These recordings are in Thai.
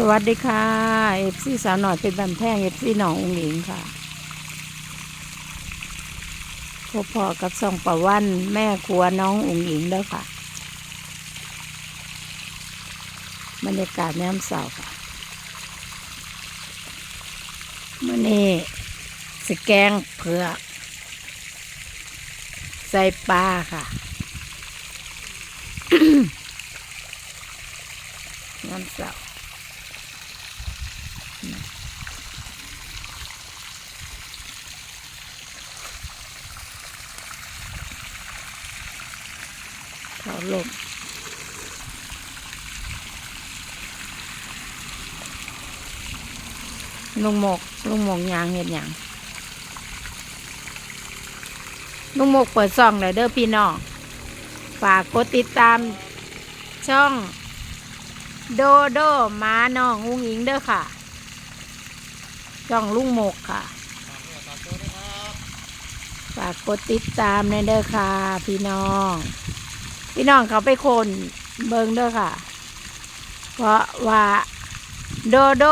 สวัสดีค่ะเอฟซีสาวหน่อยเป็นบันแท่งเอฟซีหนององหญิงค่ะพบพอกับส่องประวันแม่ครัวน้ององหญิงด้อค่ะ บรรยากาศน้ำเสาค่ะมื่อนี้สแกงเผือกใส่ปลาค่ะน้ำเสา เขาลมลุงหมกลุงหมกยางเห็ดหยังลุงหมกเปิดซองเลยเด้อพี่น้องฝากกดติดตามช่อง โดโดมาน้องอุ้งอิงเด้อค่ะ ช่องลุงหมกค่ะฝากกดติดตามในเด้อค่ะ พี่น้อง พี่น้องเขาไปคนเบิงเด้อค่ะ เพราะว่าโดโด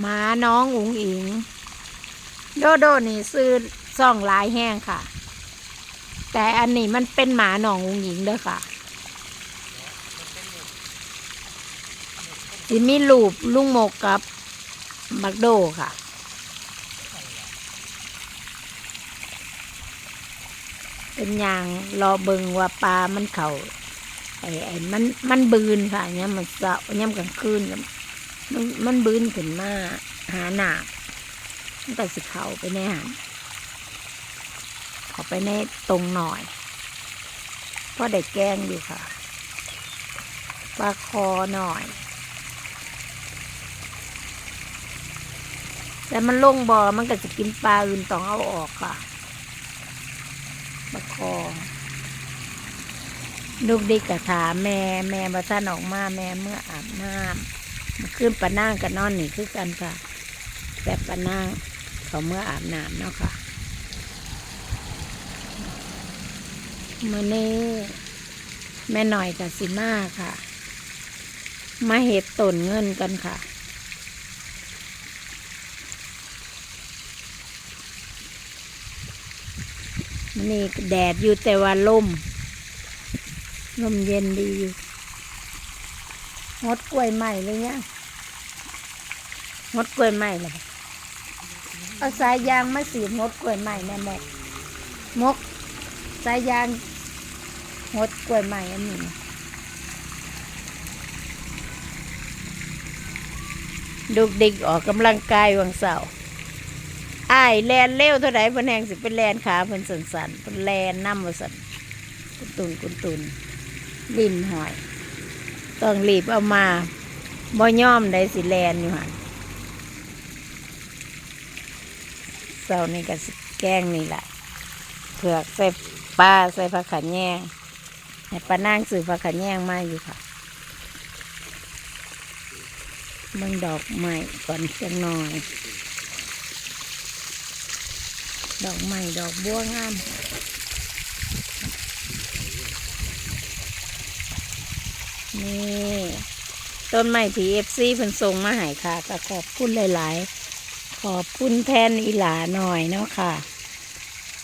หมาน้องอุ๋งอิง โดโดนี่ซื้อซ่องลายแห้งค่ะ แต่อันนี้มันเป็นหมาน้องอุ๋งอิงเด้อค่ะที่มีรูปลุงหมกกับบักโดค่ะ เป็นอย่างรอเบิงว่าปลามันเขาไอ้ไอ้มันมันบืนค่ะเนี่ยมันเสาเนี่ยกลางคืนมันมันบืนขึ้นมาหาหนามันก็สิเขาไปในหันเขาไปในตรงหน่อยเพราะได้แกงอยู่ค่ะปลาคอหน่อย แต่มันลงบ่อมันก็จะกินปลาอื่นต้องเอาออกค่ะ ประคองลูกเด็กกะถามแม่แม่มาท่านออกมาแม่เมื่ออาบน้ำมาขึ้นปะนั่งกับนอนนี่คือกันค่ะ แต่ปะนั่งเขาเมื่ออาบน้ำเนาะค่ะมื่อนี้แม่หน่อยกับสิมาค่ะ มาเห็ดต้นเงินกันค่ะ นี่แดดอยู่แต่ว่าลมลมเย็นดีอยู่งดกล้วยใหม่เลยเนี่ยงดกล้วยใหม่เลยเอาสายยางมาสีงดกล้วยใหม่แม่หมกมกสายยางงดกล้วยใหม่อันนี้ดูกดิกออกกำลังกายวันเสาร์ อ้ายแลนเร็วเท่าไหร่เพิ่นแหงสิเป็นแลนขาเพิ่นสันสันเพิ่นแลนน้ำว่าสันกุนตุนกุนตุนลิ้นหอย ต้องรีบเอามาบ่ย่อมได้สิแลนอยู่หันเสาร์นี่ก็สิแกงนี่แหละเผือกใส่ปลาใส่ผักขันแยงให้ปลานางซื้อผักขันแยงมาอยู่ค่ะเบิ่งดอกไม้ก่อนจังหน่อย ดอกไม้ดอกบัวงามนี่ต้นไม้ทีเอฟซีเพิ่นส่งมาให้ค่ะก็ขอบคุณหลาย ๆ ขอบคุณแทนอีหลาหน่อยเนาะค่ะ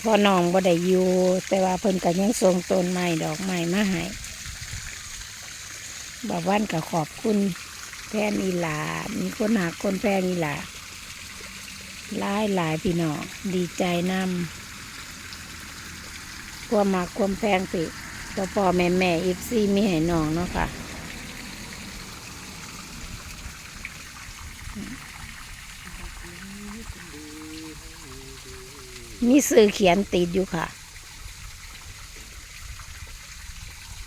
พ่อน้องบ่ได้อยู่แต่ว่าเพิ่นก็ยังส่งต้นไม้ดอกไม้มาให้บอกวันก็ขอบคุณแทนอีหลามีคนหาคนแพงอีหลา หลายหลายพี่น้องดีใจนำความมากความแพงสิต่อพ่อแม่แม่อีฟซีมีให้น้องเนาะค่ะมีสื่อเขียนติดอยู่ค่ะ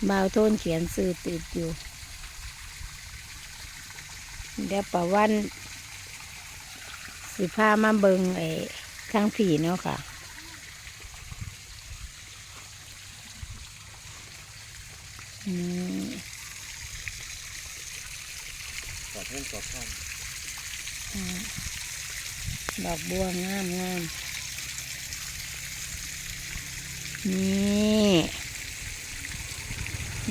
บาวโทนเขียนสื่อติดอยู่เดี๋ยวประวัน สิพามาเบิงไอ้ข้างผีเนาะค่ะอืมกอดเพื่อนกอดข้างอ่าดอกบัวงามงามนี่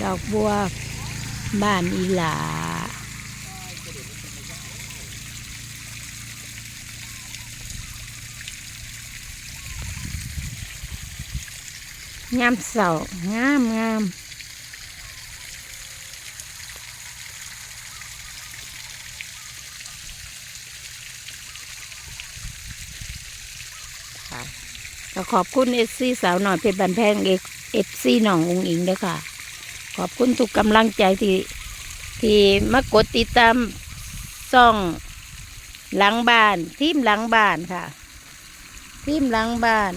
ดอกบัวบ้านอีหลา งามเสางามงามค่ะก็ขอบคุณเอซีสาวหน่อยเพชรบันแพงเอกเอซีหนององอิงด้วยค่ะ ขอบคุณทุกกำลังใจที่ที่มากดติดตามซ่องหลังบ้านทีมหลังบ้านค่ะ ทีมหลังบ้าน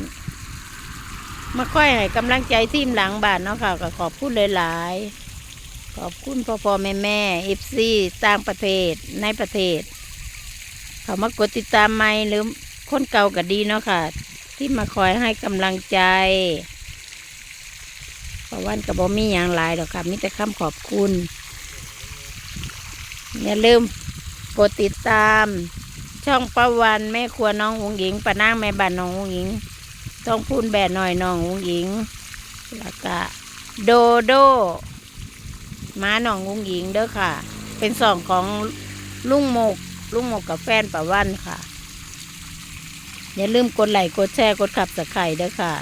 มาค่อยให้กำลังใจทีมหลังบ้านเนาะค่ะก็ขอบคุณหลายๆ ขอบคุณพ่อพ่อแม่แม่เอฟซีต่างประเทศในประเทศ เขามากดติดตามไม่หรือคนเก่าก็ดีเนาะค่ะ ที่มาคอยให้กำลังใจเพราะวันกับบอมีอย่างหลายหรอกค่ะมีแต่คำขอบคุณอย่าลืมกดติดตาม ช่องประวันแม่ครัวน้องหงหญิงปะนางแม่บ้านน้องหงหญิง ต้องพูนแบะหน่อยน้องหงหญิง แล้วก็โดโดม้าน้องหงหญิงเด้อค่ะ เป็นสองของลุงหมก ลุงหมกกับแฟนประวันค่ะ อย่าลืมกดไลค์กดแชร์กดขับสไครเด้อค่ะ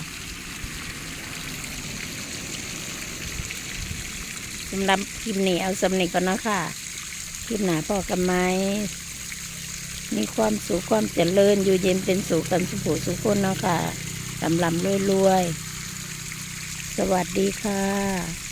สำหรับคลิปนี้เอาสำเนีก่อนนะค่ะคลิปหนาพ่อกันไหมมีความสุขความเจริญอยู่เย็นเป็นสุขกันสุขสุขคนเนาะค่ะ ลำลำรวยรวยๆสวัสดีค่ะ